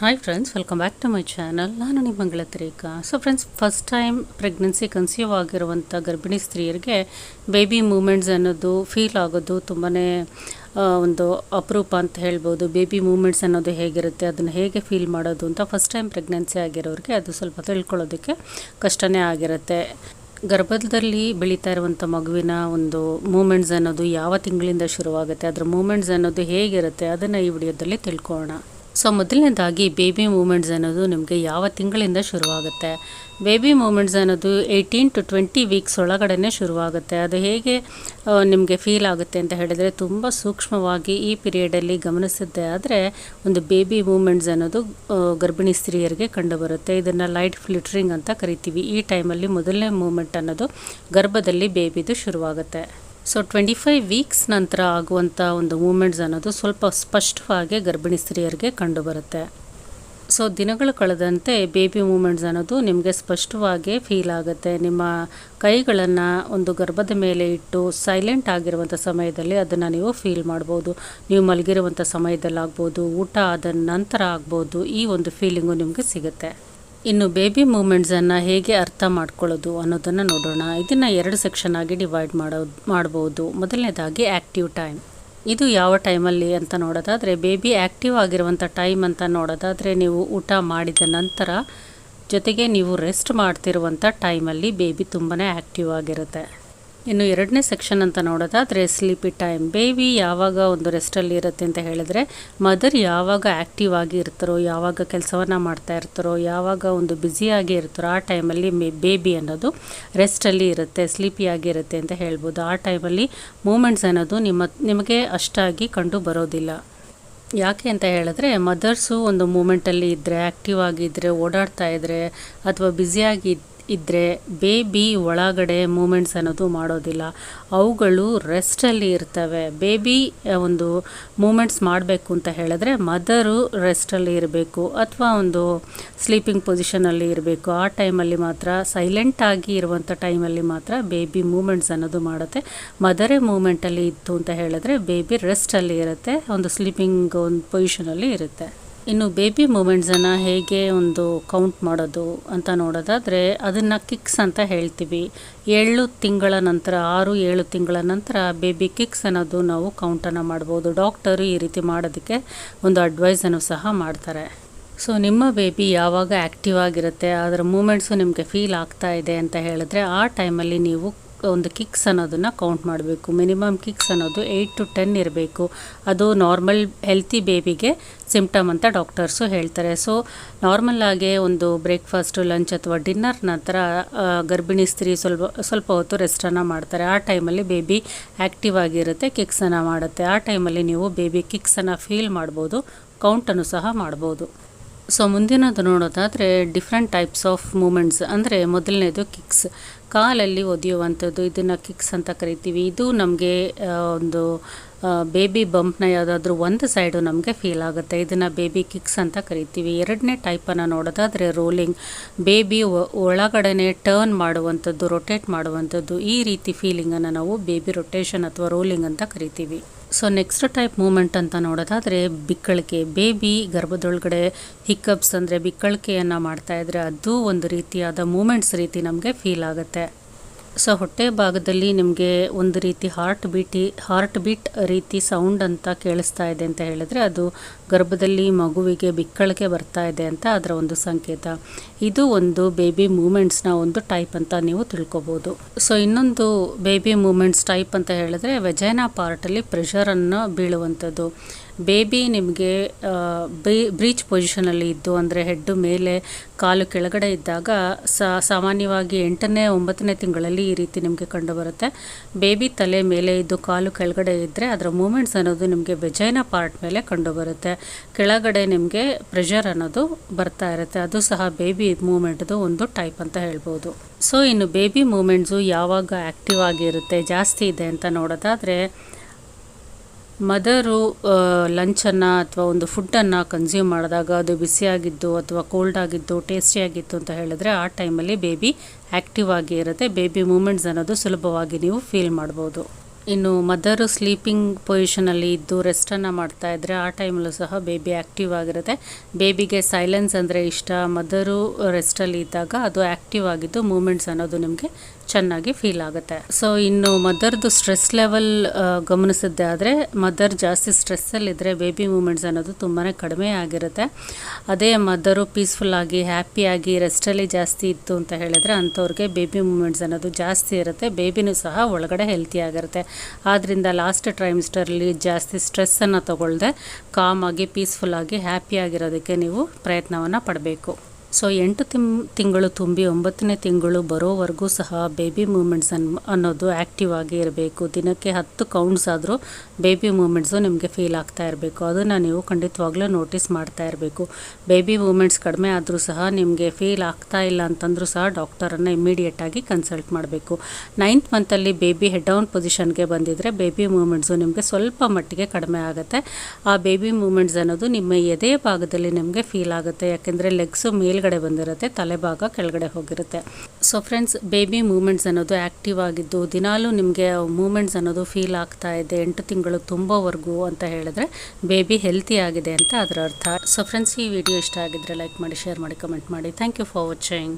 Hi friends welcome back to my channel ನಾನು ನಿಮ್ಮ Rekha so friends first time pregnancy conceive ಆಗಿರುವಂಥ ಗರ್ಭಿಣಿ ಸ್ತ್ರೀಯರಿಗೆ ಬೇಬಿ ಮೂಮೆಂಟ್ಸ್ ಅನ್ನೋದು ಫೀಲ್ ಆಗೋದು ತುಂಬಾ ಒಂದು ಅಪರೂಪ ಅಂತ ಹೇಳ್ಬೋದು. ಬೇಬಿ ಮೂಮೆಂಟ್ಸ್ ಅನ್ನೋದು ಹೇಗಿರುತ್ತೆ, ಅದನ್ನು ಹೇಗೆ ಫೀಲ್ ಮಾಡೋದು ಅಂತ ಫಸ್ಟ್ ಟೈಮ್ ಪ್ರೆಗ್ನೆನ್ಸಿ ಆಗಿರೋರಿಗೆ ಅದು ಸ್ವಲ್ಪ ತಿಳ್ಕೊಳ್ಳೋದಕ್ಕೆ ಕಷ್ಟನೇ ಆಗಿರುತ್ತೆ. ಗರ್ಭದಲ್ಲಿ ಬೆಳೀತಾ ಇರುವಂಥ ಮಗುವಿನ ಒಂದು ಮೂಮೆಂಟ್ಸ್ ಅನ್ನೋದು ಯಾವ ತಿಂಗಳಿಂದ ಶುರುವಾಗುತ್ತೆ, ಅದರ ಮೂಮೆಂಟ್ಸ್ ಅನ್ನೋದು ಹೇಗಿರುತ್ತೆ ಅದನ್ನು ಈ ವಿಡಿಯೋದಲ್ಲಿ ತಿಳ್ಕೊಳ್ಳೋಣ. ಸೊ ಮೊದಲನೇದಾಗಿ ಬೇಬಿ ಮೂಮೆಂಟ್ಸ್ ಅನ್ನೋದು ನಿಮಗೆ ಯಾವ ತಿಂಗಳಿಂದ ಶುರುವಾಗುತ್ತೆ? ಬೇಬಿ ಮೂಮೆಂಟ್ಸ್ ಅನ್ನೋದು ಏಯ್ಟೀನ್ ಟು ಟ್ವೆಂಟಿ ವೀಕ್ಸ್ ಒಳಗಡೆ ಶುರುವಾಗುತ್ತೆ. ಅದು ಹೇಗೆ ನಿಮಗೆ ಫೀಲ್ ಆಗುತ್ತೆ ಅಂತ ಹೇಳಿದರೆ ತುಂಬ ಸೂಕ್ಷ್ಮವಾಗಿ ಈ ಪೀರಿಯಡಲ್ಲಿ ಗಮನಿಸಿದ್ದೆ ಆದರೆ ಒಂದು ಬೇಬಿ ಮೂಮೆಂಟ್ಸ್ ಅನ್ನೋದು ಗರ್ಭಿಣಿ ಸ್ತ್ರೀಯರಿಗೆ ಕಂಡುಬರುತ್ತೆ. ಇದನ್ನು ಲೈಟ್ ಫ್ಲಿಟ್ರಿಂಗ್ ಅಂತ ಕರಿತೀವಿ. ಈ ಟೈಮಲ್ಲಿ ಮೊದಲನೇ ಮೂಮೆಂಟ್ ಅನ್ನೋದು ಗರ್ಭದಲ್ಲಿ ಬೇಬಿದು ಶುರುವಾಗುತ್ತೆ. ಸೊ ಟ್ವೆಂಟಿ ಫೈವ್ ವೀಕ್ಸ್ ನಂತರ ಆಗುವಂಥ ಒಂದು ಮೂಮೆಂಟ್ಸ್ ಅನ್ನೋದು ಸ್ವಲ್ಪ ಸ್ಪಷ್ಟವಾಗಿ ಗರ್ಭಿಣಿ ಸ್ತ್ರೀಯರಿಗೆ ಕಂಡುಬರುತ್ತೆ. ಸೊ ದಿನಗಳು ಕಳೆದಂತೆ ಬೇಬಿ ಮೂಮೆಂಟ್ಸ್ ಅನ್ನೋದು ನಿಮಗೆ ಸ್ಪಷ್ಟವಾಗಿ ಫೀಲ್ ಆಗುತ್ತೆ. ನಿಮ್ಮ ಕೈಗಳನ್ನು ಒಂದು ಗರ್ಭದ ಮೇಲೆ ಇಟ್ಟು ಸೈಲೆಂಟ್ ಆಗಿರುವಂಥ ಸಮಯದಲ್ಲಿ ಅದನ್ನು ನೀವು ಫೀಲ್ ಮಾಡ್ಬೋದು. ನೀವು ಮಲಗಿರುವಂಥ ಸಮಯದಲ್ಲಾಗ್ಬೋದು, ಊಟ ಆದ ನಂತರ ಆಗ್ಬೋದು, ಈ ಒಂದು ಫೀಲಿಂಗು ನಿಮಗೆ ಸಿಗುತ್ತೆ. ಇನ್ನು ಬೇಬಿ ಮೂಮೆಂಟ್ಸನ್ನು ಹೇಗೆ ಅರ್ಥ ಮಾಡ್ಕೊಳ್ಳೋದು ಅನ್ನೋದನ್ನು ನೋಡೋಣ. ಇದನ್ನು ಎರಡು ಸೆಕ್ಷನ್ ಆಗಿ ಡಿವೈಡ್ ಮಾಡೋದು ಮಾಡ್ಬೋದು. ಮೊದಲನೇದಾಗಿ ಆ್ಯಕ್ಟಿವ್ ಟೈಮ್. ಇದು ಯಾವ ಟೈಮಲ್ಲಿ ಅಂತ ನೋಡೋದಾದರೆ, ಬೇಬಿ ಆ್ಯಕ್ಟಿವ್ ಆಗಿರುವಂಥ ಟೈಮ್ ಅಂತ ನೋಡೋದಾದರೆ, ನೀವು ಊಟ ಮಾಡಿದ ನಂತರ ಜೊತೆಗೆ ನೀವು ರೆಸ್ಟ್ ಮಾಡ್ತಿರುವಂಥ ಟೈಮಲ್ಲಿ ಬೇಬಿ ತುಂಬಾ ಆ್ಯಕ್ಟಿವ್ ಆಗಿರುತ್ತೆ. ಇನ್ನು ಎರಡನೇ ಸೆಕ್ಷನ್ ಅಂತ ನೋಡೋದಾದರೆ ಸ್ಲೀಪಿ ಟೈಮ್ ಬೇಬಿ ಯಾವಾಗ ಒಂದು ರೆಸ್ಟಲ್ಲಿ ಇರುತ್ತೆ ಅಂತ ಹೇಳಿದ್ರೆ ಮದರ್ ಯಾವಾಗ ಆ್ಯಕ್ಟಿವ್ ಆಗಿ ಇರ್ತಾರೋ, ಯಾವಾಗ ಕೆಲಸವನ್ನು ಮಾಡ್ತಾ ಇರ್ತಾರೋ, ಯಾವಾಗ ಒಂದು ಬ್ಯುಸಿಯಾಗಿ ಇರ್ತಾರೋ, ಆ ಟೈಮಲ್ಲಿ ಮೇ ಬೇಬಿ ಅನ್ನೋದು ರೆಸ್ಟಲ್ಲಿ ಇರುತ್ತೆ ಸ್ಲೀಪಿಯಾಗಿ ಇರುತ್ತೆ ಅಂತ ಹೇಳ್ಬೋದು. ಆ ಟೈಮಲ್ಲಿ ಮೂಮೆಂಟ್ಸ್ ಅನ್ನೋದು ನಿಮ್ಮ, ನಿಮಗೆ ಅಷ್ಟಾಗಿ ಕಂಡು ಬರೋದಿಲ್ಲ. ಯಾಕೆ ಅಂತ ಹೇಳಿದ್ರೆ ಮದರ್ಸು ಒಂದು ಮೂಮೆಂಟಲ್ಲಿ ಇದ್ದರೆ ಆ್ಯಕ್ಟಿವ್ ಆಗಿದ್ದರೆ ಓಡಾಡ್ತಾ ಇದ್ದರೆ ಅಥವಾ ಬ್ಯುಸಿಯಾಗಿ ಇದ್ದರೆ ಬೇಬಿ ಒಳಗಡೆ ಮೂಮೆಂಟ್ಸ್ ಅನ್ನೋದು ಮಾಡೋದಿಲ್ಲ. ಅವುಗಳು ರೆಸ್ಟಲ್ಲಿ ಇರ್ತವೆ. ಬೇಬಿ ಒಂದು ಮೂಮೆಂಟ್ಸ್ ಮಾಡಬೇಕು ಅಂತ ಹೇಳಿದ್ರೆ ಮದರು ರೆಸ್ಟಲ್ಲಿ ಇರಬೇಕು ಅಥವಾ ಒಂದು ಸ್ಲೀಪಿಂಗ್ ಪೊಸಿಷನಲ್ಲಿ ಇರಬೇಕು. ಆ ಟೈಮಲ್ಲಿ ಮಾತ್ರ ಸೈಲೆಂಟಾಗಿ ಇರುವಂಥ ಟೈಮಲ್ಲಿ ಮಾತ್ರ ಬೇಬಿ ಮೂಮೆಂಟ್ಸ್ ಅನ್ನೋದು ಮಾಡುತ್ತೆ. ಮದರೇ ಮೂಮೆಂಟಲ್ಲಿ ಇತ್ತು ಅಂತ ಹೇಳಿದ್ರೆ ಬೇಬಿ ರೆಸ್ಟಲ್ಲಿ ಇರುತ್ತೆ. ಒಂದು ಸ್ಲೀಪಿಂಗ್ ಒಂದು ಪೊಸಿಷನಲ್ಲಿ ಇರುತ್ತೆ. ಇನ್ನು ಬೇಬಿ ಮೂಮೆಂಟ್ಸನ್ನು ಹೇಗೆ ಒಂದು ಕೌಂಟ್ ಮಾಡೋದು ಅಂತ ನೋಡೋದಾದರೆ ಅದನ್ನು ಕಿಕ್ಸ್ ಅಂತ ಹೇಳ್ತೀವಿ. ಏಳು ತಿಂಗಳ ನಂತರ, ಆರು, ಏಳು ತಿಂಗಳ ನಂತರ ಬೇಬಿ ಕಿಕ್ಸ್ ಅನ್ನೋದು ನಾವು ಕೌಂಟನ್ನು ಮಾಡ್ಬೋದು. ಡಾಕ್ಟರು ಈ ರೀತಿ ಮಾಡೋದಕ್ಕೆ ಒಂದು ಅಡ್ವೈಸನ್ನು ಸಹ ಮಾಡ್ತಾರೆ. ಸೊ ನಿಮ್ಮ ಬೇಬಿ ಯಾವಾಗ ಆ್ಯಕ್ಟಿವ್ ಆಗಿರುತ್ತೆ, ಅದರ ಮೂಮೆಂಟ್ಸು ನಿಮಗೆ ಫೀಲ್ ಆಗ್ತಾ ಇದೆ ಅಂತ ಹೇಳಿದ್ರೆ ಆ ಟೈಮಲ್ಲಿ ನೀವು ಒಂದು ಕಿಕ್ಸ್ ಅನ್ನೋದನ್ನು ಕೌಂಟ್ ಮಾಡಬೇಕು. ಮಿನಿಮಮ್ ಕಿಕ್ಸ್ ಅನ್ನೋದು ಏಯ್ಟ್ ಟು ಟೆನ್ ಇರಬೇಕು. ಅದು ನಾರ್ಮಲ್ ಹೆಲ್ತಿ ಬೇಬಿಗೆ ಸಿಮ್ಟಮ್ ಅಂತ ಡಾಕ್ಟರ್ಸು ಹೇಳ್ತಾರೆ. ಸೊ ನಾರ್ಮಲ್ಲಾಗೆ ಒಂದು ಬ್ರೇಕ್ಫಾಸ್ಟು ಲಂಚ್ ಅಥವಾ ಡಿನ್ನರ್ ನಂತರ ಗರ್ಭಿಣಿ ಸ್ತ್ರೀ ಸ್ವಲ್ಪ ಸ್ವಲ್ಪ ಹೊತ್ತು ರೆಸ್ಟನ್ನು ಮಾಡ್ತಾರೆ. ಆ ಟೈಮಲ್ಲಿ ಬೇಬಿ ಆ್ಯಕ್ಟಿವ್ ಆಗಿರುತ್ತೆ ಕಿಕ್ಸನ್ನು ಮಾಡುತ್ತೆ. ಆ ಟೈಮಲ್ಲಿ ನೀವು ಬೇಬಿ ಕಿಕ್ಸನ್ನು ಫೀಲ್ ಮಾಡ್ಬೋದು ಕೌಂಟನ್ನು ಸಹ ಮಾಡ್ಬೋದು. ಸೊ ಮುಂದಿನದು ನೋಡೋದಾದರೆ ಡಿಫ್ರೆಂಟ್ ಟೈಪ್ಸ್ ಆಫ್ ಮೂಮೆಂಟ್ಸ್ ಅಂದರೆ ಮೊದಲನೇದು ಕಿಕ್ಸ್ ಕಾಲಲ್ಲಿ ಒದೆಯುವಂಥದ್ದು, ಇದನ್ನು ಕಿಕ್ಸ್ ಅಂತ ಕರಿತೀವಿ. ಇದು ನಮಗೆ ಒಂದು ಬೇಬಿ ಬಂಪ್ನ ಯಾವುದಾದ್ರೂ ಒಂದು ಸೈಡು ನಮಗೆ ಫೀಲ್ ಆಗುತ್ತೆ. ಇದನ್ನು ಬೇಬಿ ಕಿಕ್ಸ್ ಅಂತ ಕರಿತೀವಿ. ಎರಡನೇ ಟೈಪನ್ನು ನೋಡೋದಾದರೆ ರೋಲಿಂಗ್ ಬೇಬಿ ಒಳಗಡೆ ಟರ್ನ್ ಮಾಡುವಂಥದ್ದು ರೊಟೇಟ್ ಮಾಡುವಂಥದ್ದು, ಈ ರೀತಿ ಫೀಲಿಂಗನ್ನು ನಾವು ಬೇಬಿ ರೊಟೇಷನ್ ಅಥವಾ ರೋಲಿಂಗ್ ಅಂತ ಕರಿತೀವಿ. ಸೊ ನೆಕ್ಸ್ಟ್ ಟೈಪ್ ಮೂಮೆಂಟ್ ಅಂತ ನೋಡೋದಾದರೆ ಬಿಕ್ಕಳಿಕೆ. ಬೇಬಿ ಗರ್ಭದೊಳಗಡೆ ಹಿಕ್ಕಪ್ಸ್ ಅಂದರೆ ಬಿಕ್ಕಳಿಕೆಯನ್ನು ಮಾಡ್ತಾಯಿದ್ರೆ ಅದು ಒಂದು ರೀತಿಯಾದ ಮೂಮೆಂಟ್ಸ್ ರೀತಿ ನಮಗೆ ಫೀಲ್ ಆಗುತ್ತೆ. ಸೊ ಹೊಟ್ಟೆ ಭಾಗದಲ್ಲಿ ನಿಮಗೆ ಒಂದು ರೀತಿ ಹಾರ್ಟ್ ಬೀಟಿ ಹಾರ್ಟ್ ಬೀಟ್ ರೀತಿ ಸೌಂಡ್ ಅಂತ ಕೇಳಿಸ್ತಾ ಇದೆ ಅಂತ ಹೇಳಿದ್ರೆ ಅದು ಗರ್ಭದಲ್ಲಿ ಮಗುವಿಗೆ ಬಿಕ್ಕಳಿಕೆ ಬರ್ತಾ ಇದೆ ಅಂತ ಅದರ ಒಂದು ಸಂಕೇತ. ಇದು ಒಂದು ಬೇಬಿ ಮೂಮೆಂಟ್ಸ್ನ ಒಂದು ಟೈಪ್ ಅಂತ ನೀವು ತಿಳ್ಕೊಬೋದು. ಸೊ ಇನ್ನೊಂದು ಬೇಬಿ ಮೂಮೆಂಟ್ಸ್ ಟೈಪ್ ಅಂತ ಹೇಳಿದ್ರೆ ವೆಜೈನಾ ಪಾರ್ಟಲ್ಲಿ ಪ್ರೆಷರನ್ನು ಬೀಳುವಂಥದ್ದು. ಬೇಬಿ ನಿಮಗೆ ಬ್ರೀಚ್ ಪೊಸಿಷನಲ್ಲಿ ಇದ್ದು ಅಂದರೆ ಹೆಡ್ಡು ಮೇಲೆ ಕಾಲು ಕೆಳಗಡೆ ಇದ್ದಾಗ ಸಾಮಾನ್ಯವಾಗಿ ಎಂಟನೇ, ಒಂಬತ್ತನೇ ತಿಂಗಳಲ್ಲಿ ಈ ರೀತಿ ನಿಮಗೆ ಕಂಡುಬರುತ್ತೆ. ಬೇಬಿ ತಲೆ ಮೇಲೆ ಇದ್ದು ಕಾಲು ಕೆಳಗಡೆ ಇದ್ದರೆ ಅದರ ಮೂಮೆಂಟ್ಸ್ ಅನ್ನೋದು ನಿಮಗೆ ಬೆಜೈನ ಪಾರ್ಟ್ ಮೇಲೆ ಕಂಡುಬರುತ್ತೆ. ಕೆಳಗಡೆ ನಿಮಗೆ ಪ್ರೆಷರ್ ಅನ್ನೋದು ಬರ್ತಾ ಇರುತ್ತೆ. ಅದು ಸಹ ಬೇಬಿ ಮೂಮೆಂಟ್ದು ಒಂದು ಟೈಪ್ ಅಂತ ಹೇಳ್ಬೋದು. ಸೊ ಇನ್ನು ಬೇಬಿ ಮೂಮೆಂಟ್ಸು ಯಾವಾಗ ಆ್ಯಕ್ಟಿವ್ ಆಗಿರುತ್ತೆ, ಜಾಸ್ತಿ ಇದೆ ಅಂತ ನೋಡೋದಾದರೆ ಮದರು ಲಂಚನ್ನು ಅಥವಾ ಒಂದು ಫುಡ್ಡನ್ನು ಕನ್ಸ್ಯೂಮ್ ಮಾಡಿದಾಗ ಅದು ಬಿಸಿಯಾಗಿದ್ದು ಅಥವಾ ಕೋಲ್ಡ್ ಆಗಿದ್ದು ಟೇಸ್ಟಿಯಾಗಿತ್ತು ಅಂತ ಹೇಳಿದ್ರೆ ಆ ಟೈಮಲ್ಲಿ ಬೇಬಿ ಆ್ಯಕ್ಟಿವ್ ಆಗಿ ಇರುತ್ತೆ. ಬೇಬಿ ಮೂಮೆಂಟ್ಸ್ ಅನ್ನೋದು ಸುಲಭವಾಗಿ ನೀವು ಫೀಲ್ ಮಾಡ್ಬೋದು. ಇನ್ನು ಮದರು ಸ್ಲೀಪಿಂಗ್ ಪೊಸಿಷನಲ್ಲಿ ಇದ್ದು ರೆಸ್ಟನ್ನು ಮಾಡ್ತಾ ಇದ್ದರೆ ಆ ಟೈಮಲ್ಲೂ ಸಹ ಬೇಬಿ ಆ್ಯಕ್ಟಿವ್ ಆಗಿರುತ್ತೆ. ಬೇಬಿಗೆ ಸೈಲೆನ್ಸ್ ಅಂದರೆ ಇಷ್ಟ. ಮದರು ರೆಸ್ಟಲ್ಲಿ ಇದ್ದಾಗ ಅದು ಆ್ಯಕ್ಟಿವ್ ಆಗಿದ್ದು ಮೂಮೆಂಟ್ಸ್ ಅನ್ನೋದು ನಿಮಗೆ ಚೆನ್ನಾಗಿ ಫೀಲ್ ಆಗುತ್ತೆ. ಸೊ ಇನ್ನು ಮದರ್ದು ಸ್ಟ್ರೆಸ್ ಲೆವೆಲ್ ಗಮನಿಸಿದ್ದೆ ಆದರೆ ಮದರ್ ಜಾಸ್ತಿ ಸ್ಟ್ರೆಸ್ಸಲ್ಲಿದ್ದರೆ ಬೇಬಿ ಮೂಮೆಂಟ್ಸ್ ಅನ್ನೋದು ತುಂಬಾ ಕಡಿಮೆ ಆಗಿರುತ್ತೆ. ಅದೇ ಮದರು ಪೀಸ್ಫುಲ್ಲಾಗಿ ಹ್ಯಾಪಿಯಾಗಿ ರೆಸ್ಟಲ್ಲಿ ಜಾಸ್ತಿ ಇತ್ತು ಅಂತ ಹೇಳಿದ್ರೆ ಅಂಥವ್ರಿಗೆ ಬೇಬಿ ಮೂಮೆಂಟ್ಸ್ ಅನ್ನೋದು ಜಾಸ್ತಿ ಇರುತ್ತೆ. ಬೇಬಿನೂ ಸಹ ಒಳಗಡೆ ಹೆಲ್ತಿ ಆಗಿರುತ್ತೆ. ಆದ್ದರಿಂದ ಲಾಸ್ಟ್ ಟ್ರೈಮಿಸ್ಟರಲ್ಲಿ ಜಾಸ್ತಿ ಸ್ಟ್ರೆಸ್ಸನ್ನು ತಗೊಳ್ಳದೆ ಕಾಮಾಗಿ ಪೀಸ್ಫುಲ್ಲಾಗಿ ಹ್ಯಾಪಿಯಾಗಿರೋದಕ್ಕೆ ನೀವು ಪ್ರಯತ್ನವನ್ನು ಪಡಬೇಕು. ಸೊ ಎಂಟು ತಿಂ, ತಿಂಗಳು ತುಂಬಿ ಒಂಬತ್ತನೇ ತಿಂಗಳು ಬರೋವರೆಗೂ ಸಹ ಬೇಬಿ ಮೂಮೆಂಟ್ಸ್ ಅನ್, ಅನ್ನೋದು ಆ್ಯಕ್ಟಿವ್ ಆಗಿ ಇರಬೇಕು. ದಿನಕ್ಕೆ ಹತ್ತು ಕೌಂಟ್ಸ್ ಆದರೂ ಬೇಬಿ ಮೂಮೆಂಟ್ಸು ನಿಮಗೆ ಫೀಲ್ ಆಗ್ತಾ ಇರಬೇಕು. ಅದನ್ನು ನೀವು ಖಂಡಿತವಾಗ್ಲೂ ನೋಟಿಸ್ ಮಾಡ್ತಾ ಇರಬೇಕು. ಬೇಬಿ ಮೂಮೆಂಟ್ಸ್ ಕಡಿಮೆ ಆದರೂ ಸಹ ನಿಮಗೆ ಫೀಲ್ ಆಗ್ತಾ ಇಲ್ಲ ಅಂತಂದರೂ ಸಹ ಡಾಕ್ಟರನ್ನು ಇಮಿಡಿಯೇಟಾಗಿ ಕನ್ಸಲ್ಟ್ ಮಾಡಬೇಕು. ನೈನ್ತ್ ಮಂತಲ್ಲಿ ಬೇಬಿ ಹೆಡ್ ಡೌನ್ ಪೊಸಿಷನ್ಗೆ ಬಂದಿದ್ದರೆ ಬೇಬಿ ಮೂಮೆಂಟ್ಸು ನಿಮಗೆ ಸ್ವಲ್ಪ ಮಟ್ಟಿಗೆ ಕಡಿಮೆ ಆಗುತ್ತೆ. ಆ ಬೇಬಿ ಮೂಮೆಂಟ್ಸ್ ಅನ್ನೋದು ನಿಮ್ಮ ಎದೆ ಭಾಗದಲ್ಲಿ ನಿಮಗೆ ಫೀಲ್ ಆಗುತ್ತೆ. ಯಾಕೆಂದರೆ ಲೆಗ್ಸು ಮೇಲ್ಗಡೆ ಬಂದಿರುತ್ತೆ ತಲೆ ಭಾಗ ಕೆಳಗಡೆ ಹೋಗಿರುತ್ತೆ. ಸೊ ಫ್ರೆಂಡ್ಸ್ ಬೇಬಿ ಮೂಮೆಂಟ್ಸ್ ಅನ್ನೋದು ಆ್ಯಕ್ಟಿವ್ ಆಗಿದ್ದು, ದಿನಾಲೂ ನಿಮಗೆ ಮೂಮೆಂಟ್ಸ್ ಅನ್ನೋದು ಫೀಲ್ ಆಗ್ತಾ ಇದೆ, ಎಂಟು ತಿಂಗಳು ತುಂಬೋವರೆಗೂ ಅಂತ ಹೇಳಿದ್ರೆ ಬೇಬಿ ಹೆಲ್ತಿ ಆಗಿದೆ ಅಂತ ಅದರ ಅರ್ಥ. ಸೊ ಫ್ರೆಂಡ್ಸ್ ಈ ವಿಡಿಯೋ ಇಷ್ಟ ಆಗಿದ್ರೆ ಲೈಕ್ ಮಾಡಿ ಶೇರ್ ಮಾಡಿ ಕಮೆಂಟ್ ಮಾಡಿ. Thank you for watching